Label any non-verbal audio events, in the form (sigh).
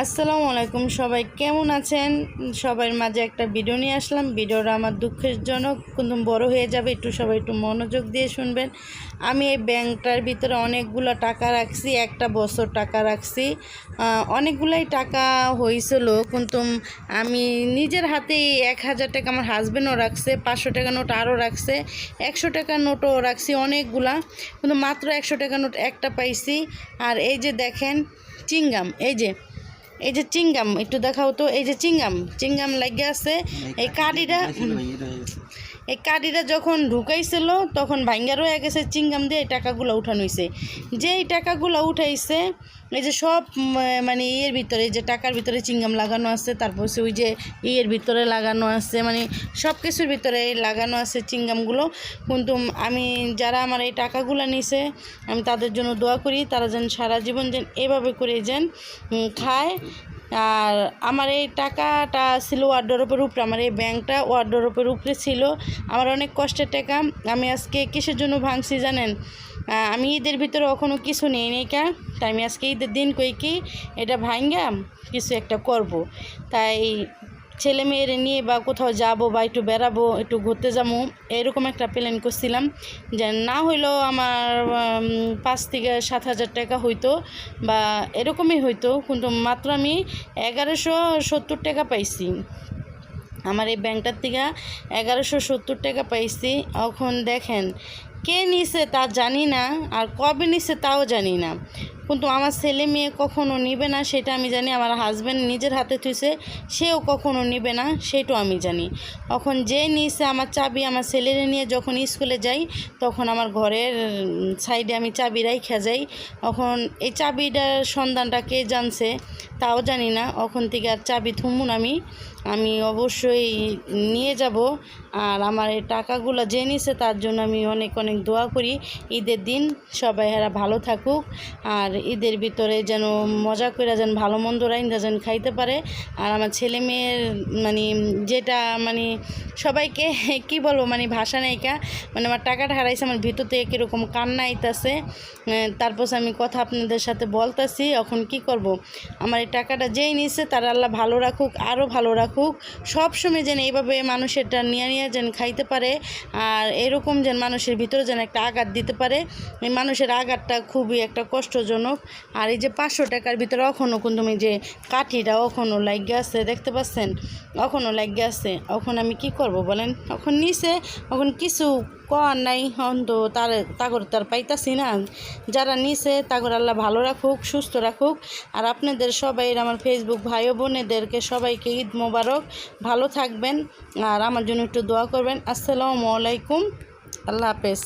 আসসালামু আলাইকুম সবাই, কেমন আছেন? সবার মাঝে একটা ভিডিও নিয়ে আসলাম। ভিডিওটা আমার দুঃখের জনক, কিন্তু বড় হয়ে যাবে, একটু সবাই একটু মনোযোগ দিয়ে শুনবেন। আমি এই ব্যাংকটার ভিতরে অনেকগুলো টাকা রাখছি, একটা বছর টাকা রাখছি। অনেকগুলাই টাকা হয়েছিল, কিন্তু আমি নিজের হাতেই এক হাজার টাকা আমার হাজব্যান্ডও রাখছে, পাঁচশো টাকা নোট আরও রাখছে, একশো টাকা নোটও রাখছি অনেকগুলা, কিন্তু মাত্র একশো টাকা নোট একটা পাইছি। আর এই যে দেখেন, চিংগাম, এই যে এই যে চিংগাম, একটু দেখাও তো, এই যে চিংগাম চিংগাম লাগিয়ে আছে। এই কাঠিটা এই কাঠিটা যখন ঢুকাইছিল, তখন ভাঙ্গার হয়ে গেছে চিংগাম দিয়ে এই টাকাগুলো উঠানো হয়েছে যে এই টাকাগুলো উঠাইছে, এই যে সব মানে ইয়ের ভিতরে যে টাকার ভিতরে চিংগাম লাগানো আছে, তারপর সে ওই যে ইয়ের ভিতরে লাগানো আছে মানে সব কিছুর ভিতরে লাগানো আছে চিংগামগুলো। কিন্তু আমি, যারা আমার এই টাকাগুলো নিছে, আমি তাদের জন্য দোয়া করি, তারা যেন সারা জীবন যেন এভাবে করে যেন খায়। আর আমার এই টাকাটা ছিল ওয়ার্ডরোপের উপরে, আমার এই ব্যাংকটা ওয়ার্ডরোপের উপরে ছিল। আমার অনেক কষ্টের টাকা, আমি আজকে কিসের জন্য ভাঙছি জানেন? আমি ঈদের ভিতরে কখনো কিছু নেই নেই কা? তাই আমি আজকে ঈদের দিন কই কি, এটা ভাঙ্গাম কিছু একটা করব। তাই ছেলে মেয়েরে নিয়ে বা কোথাও যাব বা একটু বেড়াবো, একটু ঘুরতে যাব, এরকম একটা প্ল্যান করছিলাম। যে না হইলেও আমার পাঁচ থেকে সাত হাজার টাকা হইতো বা এরকমই হইতো। কিন্তু মাত্র আমি এগারোশো সত্তর টাকা পাইছি। আমার এই ব্যাংকটার থেকে এগারোশো সত্তর টাকা পাইছি। এখন দেখেন, কে নিছে তা জানি না, আর কবে নিছে তাও জানি না। কিন্তু আমার ছেলে মেয়ে কখনো নিবে না, সেটা আমি জানি, আমার হাজব্যান্ড নিজের হাতে থুইছে, সেও কখনো নিবে না, সেটাও আমি জানি। এখন যে নিছে আমার চাবি, আমার ছেলেরে নিয়ে যখন স্কুলে যাই, তখন আমার ঘরের সাইডে আমি চাবি রাইখা যাই। এখন এই চাবিটার সন্ধানটা কে জানছে, তাও জানি না। ওখান থেকে আর চাবি থুমুন আমি। আমি অবশ্যই নিয়ে যাব। আর আমার এই টাকাগুলো যে নিছে তার জন্য আমি অনেক অনেক দোয়া করি। ঈদের দিন সবাই এরা ভালো থাকুক। আর ঈদের ভিতরে যেন মজা করে যেন ভালো মন্দ রাইন্দা যেন খাইতে পারে। আর আমার ছেলে মেয়ের মানে যেটা মানে সবাইকে (laughs) কি বলব মানে ভাষা নায়িকা মানে আমার টাকাটা হারাইছে, আমার ভিতর থেকে কীরকম কান্না আইতাছে। তারপর আমি কথা আপনাদের সাথে বলতাছি, এখন কি করব? আমার এই টাকাটা যেই নিছে তারা আল্লাহ ভালো রাখুক আরও ভালো রাখুক। সব সময় যেন এইভাবে মানুষেরটা নিয়ে নিয়ে যেন খাইতে পারে আর এরকম যেন মানুষের ভিতরে যেন একটা আঘাত দিতে পারে। এই মানুষের আঘাতটা খুবই একটা কষ্টজনক। আর এই যে পাঁচশো টাকার ভিতরে এখনও কিন্তু আমি যে কাঠিটা এখনও লাগিয়ে আছে, দেখতে পাচ্ছেন? এখনও লাগিয়ে আছে। এখন আমি কি করব বলেন? এখন নিচে, এখন কিছু কর নাই অন্ত তার, তাগর তার পাইতাছি না। যারা নিছে, তাগর আল্লাহ ভালো রাখুক, সুস্থ রাখুক। আর আপনাদের সবাই, আমার ফেসবুক ভাই বোনেদেরকে সবাইকে ঈদ মোবারক। ভালো থাকবেন, আর আমার জন্য একটু দোয়া করবেন। আসসালামু আলাইকুম। আল্লাহ হাফেজ।